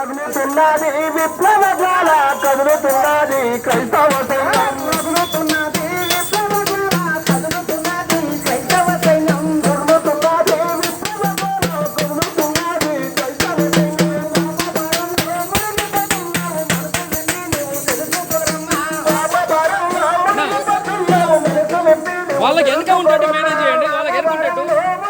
కదులుతున్నది విప్లవ జ్వాల కదులుతున్నది క్రైస్తవ కదులుతున్నది వాళ్ళకి ఉంటాడు మేనేజ్ చేయండి వాళ్ళకి ఉంటాడు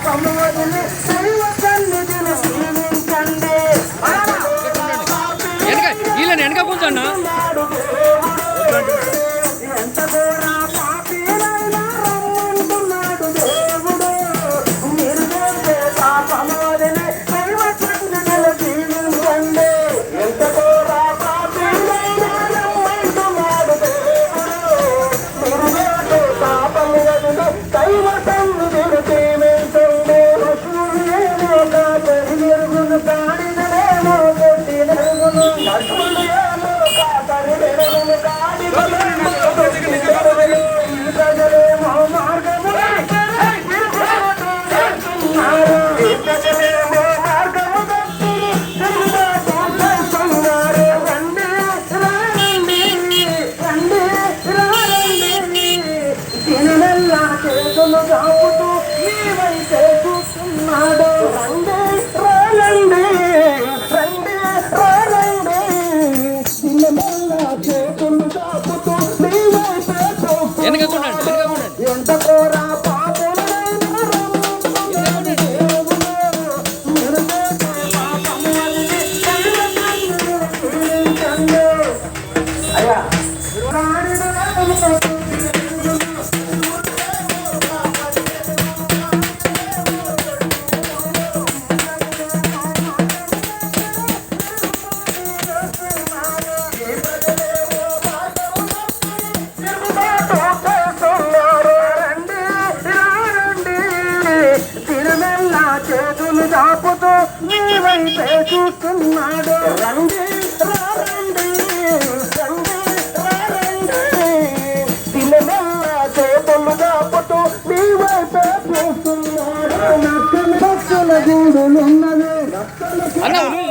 Come on, 낯설게 놀랐나게 낯설게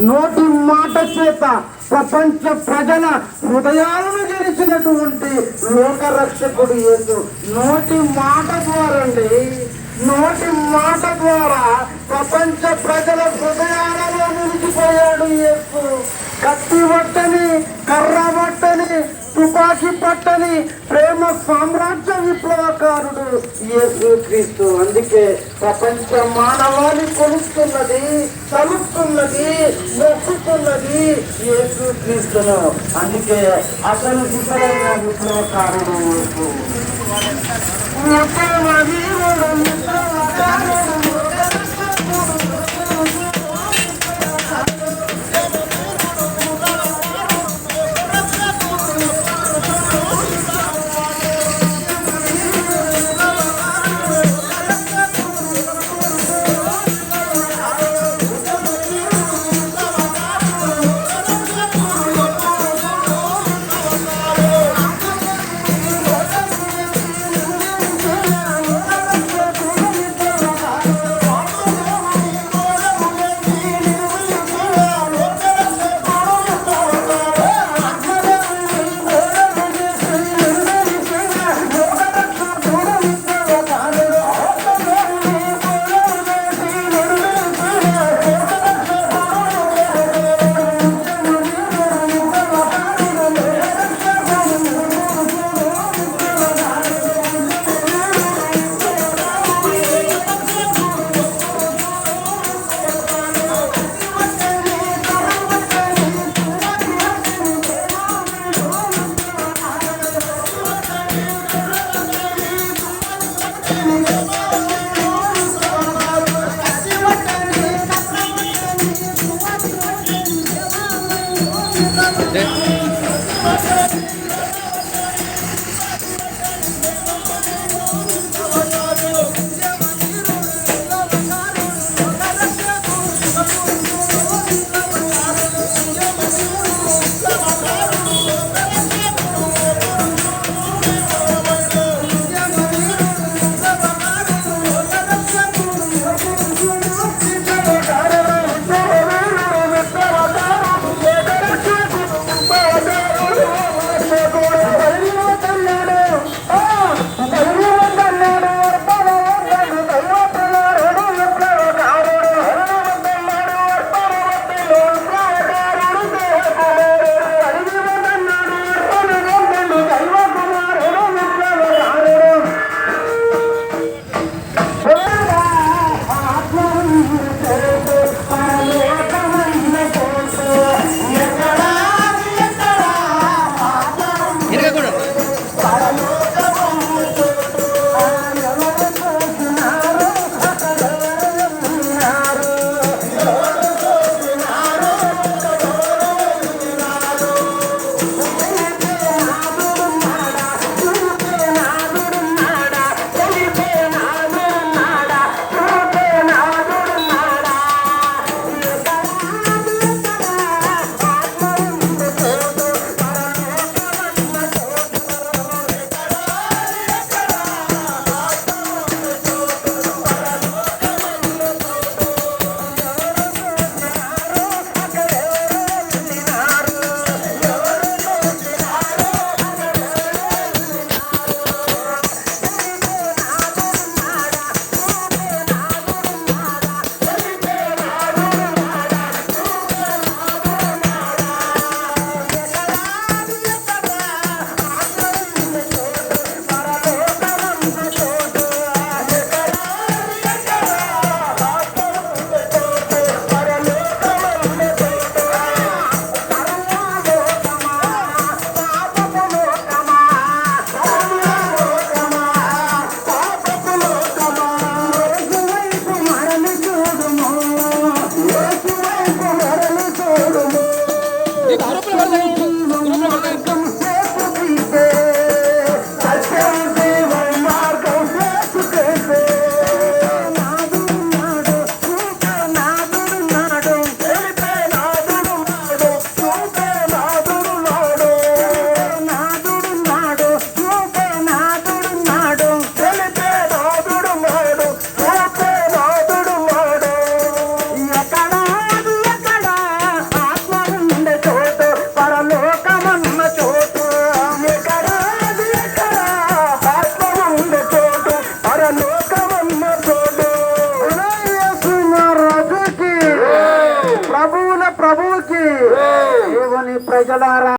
నోటి మాట చేత ప్రపంచ ప్రజల హృదయాలను గెలిచినటువంటి లోక రక్షకుడు యేసు. నోటి మాట ద్వారా అండి నోటి మాట ద్వారా ప్రపంచ ప్రజల హృదయాలలో నిలిచిపోయాడు యేసు. కత్తి పట్టని కర్ర పట్టని తుపాకీ పట్టని ప్రేమ సామ్రాజ్య విప్లవకారుడు యేసు క్రీస్తు. అందుకే ప్రపంచ మానవాళి కొలుస్తున్నది తలుస్తున్నది మొక్కుతున్నది యేసు క్రీస్తును. అందుకే అసలు విఫలైన విప్లవకారుడు యేసు.